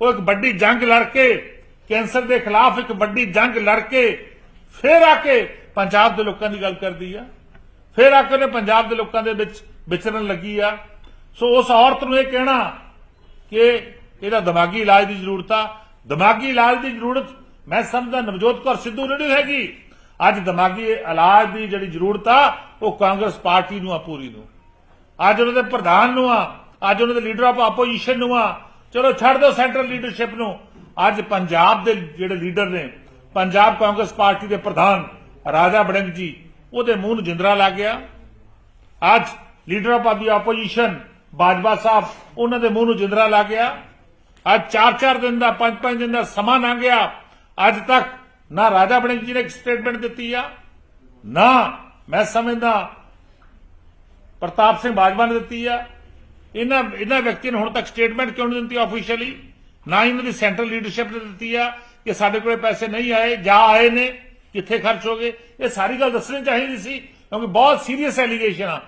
ਉਹ ਇੱਕ ਵੱਡੀ ਜੰਗ ਲੜ ਕੇ, ਕੈਂਸਰ ਦੇ ਖਿਲਾਫ ਇੱਕ ਵੱਡੀ ਜੰਗ ਲੜ ਕੇ, ਫਿਰ ਆ ਕੇ ਪੰਜਾਬ ਦੇ ਲੋਕਾਂ ਦੀ ਗੱਲ ਕਰਦੀ ਆ। ਫਿਰ ਆ ਕੇ ਉਹਨੇ ਪੰਜਾਬ ਦੇ ਲੋਕਾਂ ਦੇ ਵਿੱਚ ਵਿਚਰਨ ਲੱਗੀ ਆ। ਸੋ ਉਸ ਔਰਤ ਨੂੰ ਇਹ ਕਹਿਣਾ ਕਿ ਇਹਦਾ ਦਿਮਾਗੀ ਇਲਾਜ ਦੀ ਜ਼ਰੂਰਤ ਆ। ਦਿਮਾਗੀ ਇਲਾਜ ਦੀ ਜ਼ਰੂਰਤ ਮੈਂ ਸਮਝਦਾ ਨਵਜੋਤ ਕੌਰ ਸਿੱਧੂ ਨੂੰ ਨਹੀਂ ਹੈਗੀ। ਅੱਜ ਦਿਮਾਗੀ ਇਲਾਜ ਦੀ ਜਿਹੜੀ ਜ਼ਰੂਰਤ ਆ, ਉਹ ਕਾਂਗਰਸ ਪਾਰਟੀ ਨੂੰ ਆ, ਪੂਰੀ ਨੂੰ। ਅੱਜ ਉਹਨਾਂ ਦੇ ਪ੍ਰਧਾਨ ਨੂੰ ਆ, ਅੱਜ ਉਹਨਾਂ ਦੇ ਲੀਡਰ ਆਫ ਆਪੋਜੀਸ਼ਨ ਨੂੰ ਆ ਚਲੋ ਛੱਡ ਦਿਓ ਸੈਂਟਰਲ ਲੀਡਰਸ਼ਿਪ ਨੂੰ। ਅੱਜ ਪੰਜਾਬ ਦੇ ਜਿਹੜੇ ਲੀਡਰ ਨੇ, ਪੰਜਾਬ ਕਾਂਗਰਸ ਪਾਰਟੀ ਦੇ ਪ੍ਰਧਾਨ ਰਾਜਾ ਬੜਿੰਗ ਜੀ, ਉਹਦੇ ਮੂੰਹ ਨੂੰ ਜਿੰਦਰਾ ਲੱਗ ਗਿਆ। ਅੱਜ leader of the opposition Bajwa sahib, ਉਹਨਾਂ ਦੇ ਮੂੰਹ ਨੂੰ ਜਿੰਦਰਾ ਲੱਗ ਗਿਆ। ਅੱਜ 4-4 ਦਿਨ ਦਾ 5-5 ਦਿਨ ਦਾ ਸਮਾਂ ਲੰਘ ਗਿਆ। ਅੱਜ ਤੱਕ ਨਾ ਰਾਜਾ ਬੜਿੰਗ ਜੀ ਨੇ ਇੱਕ ਸਟੇਟਮੈਂਟ ਦਿੱਤੀ ਆ, ਨਾ ਮੈਂ ਸਮਝਦਾ ਪ੍ਰਤਾਪ ਸਿੰਘ ਬਾਜਵਾ ਨੇ ਦਿੱਤੀ ਆ। ਇਹਨਾਂ ਇਹਨਾਂ ਵਿਅਕਤੀਆਂ ਨੇ ਹੁਣ ਤੱਕ ਸਟੇਟਮੈਂਟ ਕਿਉਂ ਨਹੀਂ ਦਿੱਤੀ ਆਫੀਸ਼ੀਅਲੀ ਨਾ ਇਹਨਾਂ ਦੀ ਸੈਂਟਰਲ ਲੀਡਰਸ਼ਿਪ ਨੇ ਦਿੱਤੀ ਆ ਕਿ ਸਾਡੇ ਕੋਲੇ ਪੈਸੇ ਨਹੀਂ ਆਏ, ਜਾਂ ਆਏ ਨੇ, ਕਿੱਥੇ ਖਰਚ ਹੋ ਗਏ। ਇਹ ਸਾਰੀ ਗੱਲ ਦੱਸਣੀ ਚਾਹੀਦੀ ਸੀ, ਕਿਉਂਕਿ ਬਹੁਤ ਸੀਰੀਅਸ ਐਲੀਗੇਸ਼ਨ ਆ।